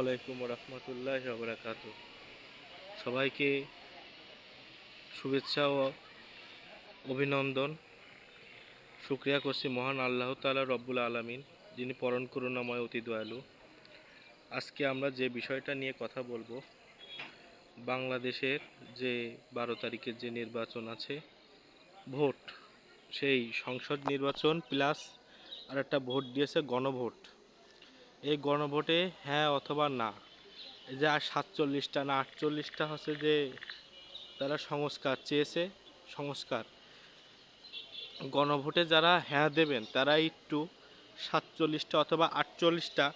আলাইকুম রহমতুল্লাহ বরাকাত সবাইকে শুভেচ্ছা ও অভিনন্দন। শুক্রিয়া করছি মহান আল্লাহ তাআলা রব্বুল আলামিন, যিনি পরম করুণাময় অতি দয়ালু। আজকে আমরা যে বিষয়টা নিয়ে কথা বলব, বাংলাদেশের যে বারো তারিখের যে নির্বাচন আছে, ভোট, সেই সংসদ নির্বাচন প্লাস আর একটা ভোট দিয়েছে গণভোট। এই গণভোটে হ্যাঁ অথবা না। যে আর সাতচল্লিশটা না, আটচল্লিশটা হচ্ছে যে তারা সংস্কার চেয়েছে, সংস্কার। গণভোটে যারা হ্যাঁ দেবেন, তারা একটু সাতচল্লিশটা অথবা আটচল্লিশটা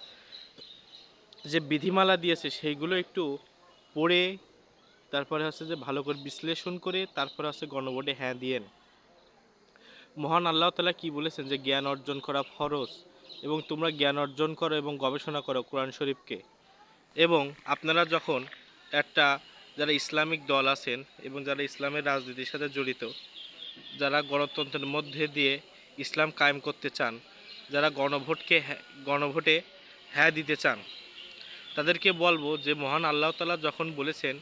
যে বিধিমালা দিয়েছে, সেইগুলো একটু পড়ে, তারপরে হচ্ছে যে ভালো করে বিশ্লেষণ করে, তারপরে হচ্ছে গণভোটে হ্যাঁ দিয়েন। মহান আল্লাহ তালা কি বলেছেন যে জ্ঞান অর্জন করা ফরজ এবং তোমরা জ্ঞান অর্জন করো এবং গবেষণা করো কোরআন শরীফকে। এবং আপনারা যখন একটা যারা ইসলামিক দল আছেন এবং যারা ইসলামের রাজনীতির সাথে জড়িত, যারা গণতন্ত্রের মধ্যে দিয়ে ইসলাম কায়েম করতে চান, যারা গণভোটকে গণভোটে হ্যাঁ দিতে চান, তাদেরকে বলব যে মহান আল্লাহ তালা যখন বলেছেন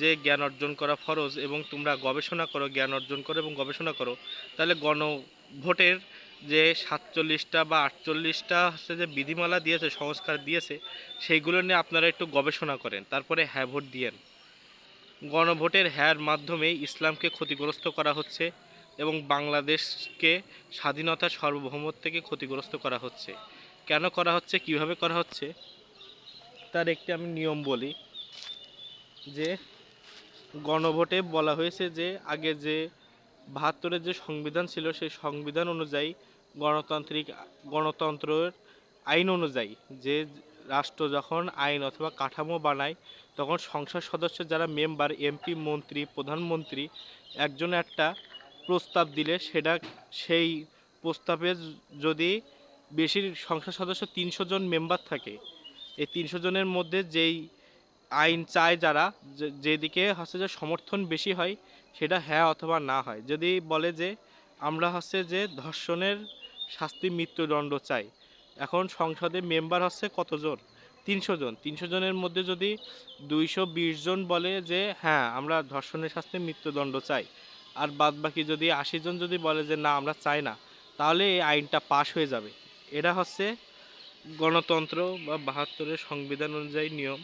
যে জ্ঞান অর্জন করা ফরজ এবং তোমরা গবেষণা করো, জ্ঞান অর্জন করো এবং গবেষণা করো, তাহলে গণভোটের যে সাতচল্লিশটা বা আটচল্লিশটা হচ্ছে যে বিধিমালা দিয়েছে, সংস্কার দিয়েছে, সেইগুলো নিয়ে আপনারা একটু গবেষণা করেন। তারপরে হ্যাঁ ভোট দিয়েন। গণভোটের হ্যার মাধ্যমে ইসলামকে ক্ষতিগ্রস্ত করা হচ্ছে এবং বাংলাদেশকে স্বাধীনতা সার্বভৌমত্ব থেকে ক্ষতিগ্রস্ত করা হচ্ছে। কেন করা হচ্ছে? কীভাবে করা হচ্ছে? তার একটি আমি নিয়ম বলি যে গণভোটে বলা হয়েছে যে আগে যে বাহাত্তরের যে সংবিধান ছিল, সেই সংবিধান অনুযায়ী গণতান্ত্রিক, গণতন্ত্রের আইন অনুযায়ী যে রাষ্ট্র যখন আইন অথবা কাঠামো বানায়, তখন সংসদ সদস্য যারা মেম্বার, এমপি, মন্ত্রী, প্রধানমন্ত্রী, একজন একটা প্রস্তাব দিলে সেটা, সেই প্রস্তাবে যদি বেশির সংসদ সদস্য তিনশো জন মেম্বার থাকে, এই তিনশো জনের মধ্যে যেই আইন চায় যারা যেদিকে হচ্ছে যে সমর্থন বেশি হয়, সেটা হ্যাঁ অথবা না হয়। যদি বলে যে, আমরা হচ্ছে যে ধর্ষণের শাস্তি মৃত্যুদণ্ড চাই, এখন সংসদে মেম্বার হচ্ছে কতজন? তিনশো জন। তিনশো জনের মধ্যে যদি দুইশো বিশ জন বলে যে হ্যাঁ আমরা ধর্ষণের শাস্তি মৃত্যুদণ্ড চাই, আর বাদ বাকি যদি আশি জন যদি বলে যে, না, আমরা চাই না, তাহলে এই আইনটা পাশ হয়ে যাবে। এটা হচ্ছে গণতন্ত্র বা বাহাত্তরের সংবিধান অনুযায়ী নিয়ম।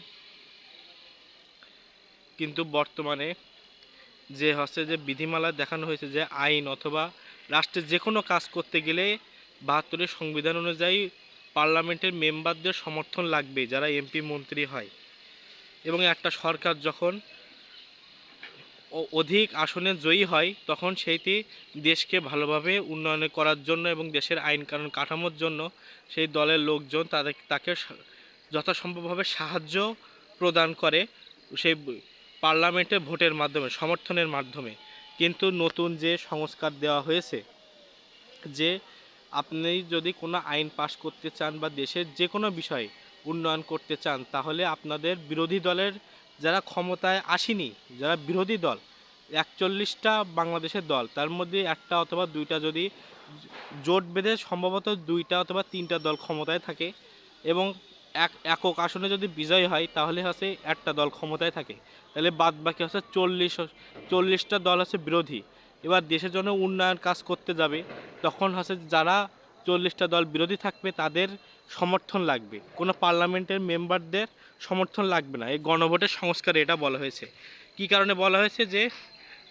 কিন্তু বর্তমানে যে হচ্ছে যে বিধিমালা দেখানো হয়েছে যে আইন অথবা রাষ্ট্রের যে কোনো কাজ করতে গেলে বাহাত্তরের সংবিধান অনুযায়ী পার্লামেন্টের মেম্বারদের সমর্থন লাগবে, যারা এমপি, মন্ত্রী হয়। এবং একটা সরকার যখন অধিক আসনে জয়ী হয়, তখন সেইটি দেশকে ভালোভাবে উন্নয়ন করার জন্য এবং দেশের আইন কানুন কাঠামোর জন্য সেই দলের লোকজন তাদের, তাকে যথাসম্ভবভাবে সাহায্য প্রদান করে। সেই পার্লামেন্টে ভোটের মাধ্যমে, সমর্থনের মাধ্যমে। কিন্তু নতুন যে সংস্কার দেওয়া হয়েছে, যে আপনি যদি কোনো আইন পাশ করতে চান বা দেশের যে কোনো বিষয়ে উন্নয়ন করতে চান, তাহলে আপনাদের বিরোধী দলের যারা ক্ষমতায় আসেনি, যারা বিরোধী দল, একচল্লিশটা বাংলাদেশের দল, তার মধ্যে একটা অথবা দুইটা যদি জোট বেঁধে সম্ভবত দুইটা অথবা তিনটা দল ক্ষমতায় থাকে এবং এক একক আসনে যদি বিজয় হয়, তাহলে হচ্ছে একটা দল ক্ষমতায় থাকে। তাহলে বাদ বাকি হচ্ছে চল্লিশ, চল্লিশটা দল হচ্ছে বিরোধী। এবার দেশের জন্য উন্নয়ন কাজ করতে যাবে, তখন হচ্ছে যারা চল্লিশটা দল বিরোধী থাকবে, তাদের সমর্থন লাগবে। কোনো পার্লামেন্টের মেম্বারদের সমর্থন লাগবে না। এই গণভোটের সংস্কারে এটা বলা হয়েছে। কী কারণে বলা হয়েছে যে,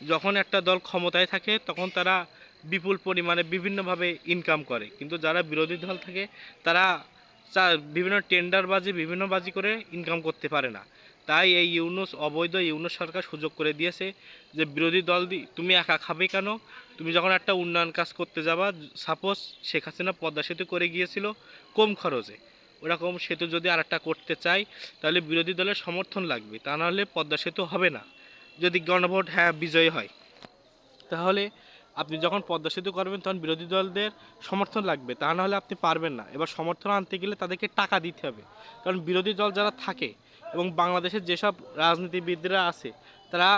যখন একটা দল ক্ষমতায় থাকে, তখন তারা বিপুল পরিমাণে বিভিন্নভাবে ইনকাম করে। কিন্তু যারা বিরোধী দল থাকে, তারা বিভিন্ন টেন্ডারবাজি বিভিন্নবাজি করে ইনকাম করতে পারে না। তাই এই ইউনুস, অবৈধ ইউনুস সরকার সুযোগ করে দিয়েছে যে বিরোধী দল তুমি একা খাবে কেন? তুমি যখন একটা উন্নয়ন কাজ করতে যাবা সাপোজ শেখ হাসিনা পদ্মা সেতু করে গিয়েছিল কম খরচে। ওরকম সেতু যদি আর একটা করতে চাই তাহলে বিরোধী দলের সমর্থন লাগবে। তা নাহলে পদ্মা সেতু হবে না। যদি গণভোট হ্যাঁ বিজয়ী হয়। তাহলে আপনি যখন পদ্মা সেতু করবেন, তখন বিরোধী দলদের সমর্থন লাগবে। তা নাহলে আপনি পারবেন না। এবার সমর্থন আনতে গেলে তাদেরকে টাকা দিতে হবে। কারণ বিরোধী দল যারা থাকে এবং বাংলাদেশের যেসব রাজনীতিবিদরা আছে, তারা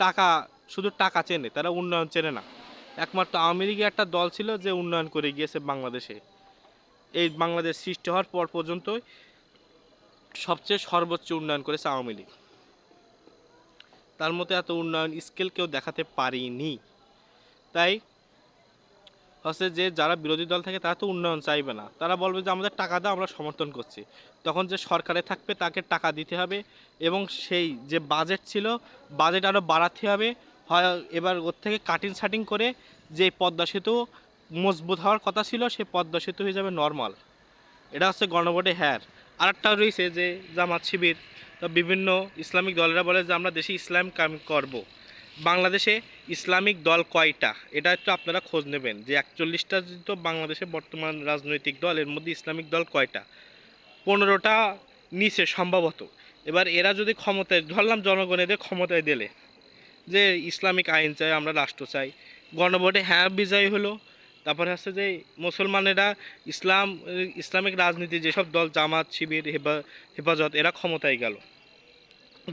টাকা, শুধু টাকা চেনে, তারা উন্নয়ন চেনে না। একমাত্র আওয়ামী লীগের একটা দল ছিল যে উন্নয়ন করে গিয়েছে বাংলাদেশে। এই বাংলাদেশ সৃষ্টি হওয়ার পর পর্যন্ত সবচেয়ে সর্বোচ্চ উন্নয়ন করেছে আওয়ামী লীগ। তার মতো এত উন্নয়ন স্কেল কেউ দেখাতে পারিনি। তাই হচ্ছে যে যারা বিরোধী দল থাকে তারা তো উন্নয়ন চাইবে না। তারা বলবে যে আমাদের টাকা দাও, আমরা সমর্থন করছি। তখন যে সরকারে থাকবে তাকে টাকা দিতে হবে এবং সেই যে বাজেট ছিল বাজেট আরও বাড়াতে হবে। হয় এবার ওর থেকে কাটিং সাটিং করে যে পদ্মা সেতু মজবুত হওয়ার কথা ছিল সেই পদ্মা সেতু হয়ে যাবে নর্মাল এটা হচ্ছে গণভোটে হ্যার। আরেকটা রয়েছে যে জামাত শিবির, তো বিভিন্ন ইসলামিক দলেরা বলে যে আমরা দেশে ইসলাম কাম করব। বাংলাদেশে ইসলামিক দল কয়টা? এটা একটু আপনারা খোঁজ নেবেন যে একচল্লিশটা তো বাংলাদেশে বর্তমান রাজনৈতিক দল, এর মধ্যে ইসলামিক দল কয়টা? পনেরোটা নিচে সম্ভবত। এবার এরা যদি ক্ষমতায়, ধরলাম জনগণ এদের ক্ষমতায় দিলে, যে ইসলামিক আইন চাই, আমরা রাষ্ট্র চাই। গণভোটে হ্যাঁ বিজয়ী হলো। তারপরে হচ্ছে যে মুসলমানেরা ইসলাম, ইসলামিক রাজনীতি যেসব দল, জামাত, শিবির, হেফা, হেফাজত, এরা ক্ষমতায় গেল।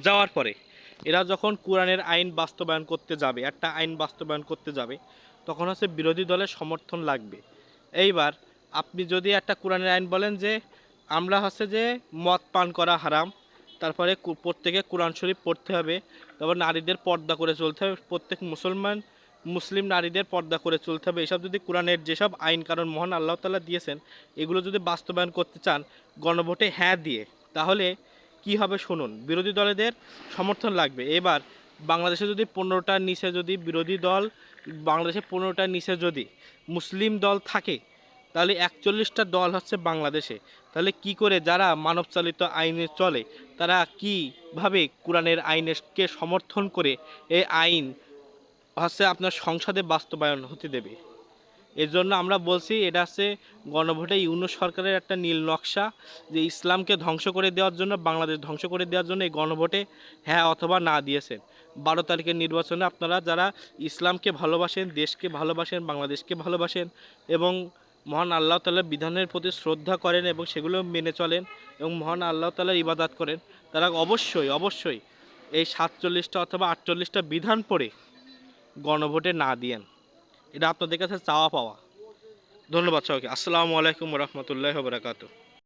যাওয়ার পরে এরা যখন কোরআনের আইন বাস্তবায়ন করতে যাবে, একটা আইন বাস্তবায়ন করতে যাবে, তখন হচ্ছে বিরোধী দলের সমর্থন লাগবে। এইবার আপনি যদি একটা কোরআনের আইন বলেন যে, আমরা হচ্ছে যে মদ পান করা হারাম, তারপরে প্রত্যেকে কোরআন শরীফ পড়তে হবে, তারপর নারীদের পর্দা করে চলতে হবে, প্রত্যেক মুসলমান, মুসলিম নারীদের পর্দা করে চলতে হবে। এসব যদি কোরআনের যেসব আইন কারণ মহান আল্লাহ তালা দিয়েছেন, এগুলো যদি বাস্তবায়ন করতে চান, গণভোটে হ্যাঁ দিয়ে, তাহলে কি হবে শুনুন, বিরোধী দলেদের সমর্থন লাগবে। এবার বাংলাদেশে যদি পনেরোটার নিচে যদি বিরোধী দল, বাংলাদেশে পনেরোটার নিচে যদি মুসলিম দল থাকে, তাহলে একচল্লিশটা দল হচ্ছে বাংলাদেশে। তাহলে কি করে যারা মানবচালিত আইনে চলে, তারা কীভাবে কোরআনের আইনকে সমর্থন করে এই আইন হচ্ছে আপনার সংসদে বাস্তবায়ন হতে দেবে? এর জন্য আমরা বলছি, এটা হচ্ছে গণভোটে ইউনুস সরকারের একটা নীল নকশা যে ইসলামকে ধ্বংস করে দেওয়ার জন্য, বাংলাদেশ ধ্বংস করে দেওয়ার জন্য এই গণভোটে হ্যাঁ অথবা না দিয়েছেন। বারো তারিখের নির্বাচনে আপনারা যারা ইসলামকে ভালোবাসেন, দেশকে ভালোবাসেন, বাংলাদেশকে ভালোবাসেন এবং মহান আল্লাহ তালার বিধানের প্রতি শ্রদ্ধা করেন এবং সেগুলো মেনে চলেন এবং মহান আল্লাহ তালার ইবাদাত করেন, তারা অবশ্যই অবশ্যই এই সাতচল্লিশটা অথবা আটচল্লিশটা বিধান পড়ে গণভোটে না দিয়েন। এটা আপনাদের কাছে চাওয়া পাওয়া। ধন্যবাদ সবাইকে। আসসালামু আলাইকুম রহমতুল্লাহ বরাকাতু